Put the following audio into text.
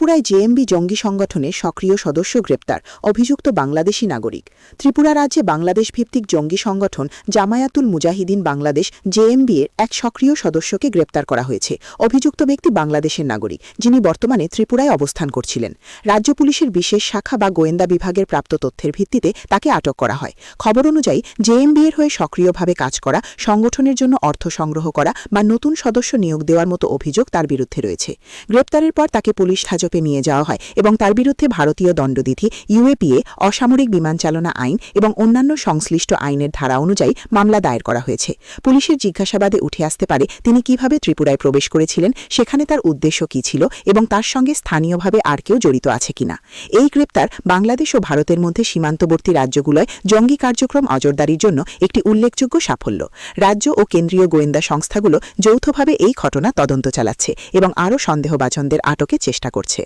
ত্রিপুরায় জেএমবি জঙ্গি সংগঠনের সক্রিয় সদস্য গ্রেপ্তার, অভিযুক্ত বাংলাদেশি নাগরিক। ত্রিপুরা রাজ্যে বাংলাদেশ ভিত্তিক জঙ্গি সংগঠন জামায়াতুল মুজাহিদিন বাংলাদেশ জেএমবি এর এক সক্রিয় সদস্যকে গ্রেপ্তার করা হয়েছে। অভিযুক্ত ব্যক্তি বাংলাদেশের নাগরিক, যিনি বর্তমানে ত্রিপুরায় অবস্থান করছিলেন। রাজ্য পুলিশের বিশেষ শাখা বা গোয়েন্দা বিভাগের প্রাপ্ত তথ্যের ভিত্তিতে তাকে আটক করা হয়। খবর অনুযায়ী জেএমবি এর হয়ে সক্রিয়ভাবে কাজ করা, সংগঠনের জন্য অর্থ সংগ্রহ করা বা নতুন সদস্য নিয়োগ দেওয়ার মতো অভিযোগ তার বিরুদ্ধে রয়েছে। গ্রেপ্তারের পর তাকে পুলিশ হাজতে নিয়ে যাওয়া হয় এবং তার বিরুদ্ধে ভারতীয় দণ্ডবিধি, ইউএপিএ, অসামরিক বিমান চালনা আইন এবং অন্যান্য সংশ্লিষ্ট আইনের ধারা অনুযায়ী মামলা দায়ের করা হয়েছে। পুলিশের জিজ্ঞাসাবাদে উঠে আসতে পারে তিনি কীভাবে ত্রিপুরায় প্রবেশ করেছিলেন, সেখানে তার উদ্দেশ্য কী ছিল এবং তার সঙ্গে স্থানীয়ভাবে আর কেউ জড়িত আছে কিনা। এই গ্রেপ্তার বাংলাদেশ ও ভারতের মধ্যে সীমান্তবর্তী রাজ্যগুলোয় জঙ্গি কার্যক্রম অজরদারির জন্য একটি উল্লেখযোগ্য সাফল্য। রাজ্য ও কেন্দ্রীয় গোয়েন্দা সংস্থাগুলো যৌথভাবে এই ঘটনা তদন্ত চালাচ্ছে এবং আরও সন্দেহভাজনদের আটকে চেষ্টা করছে।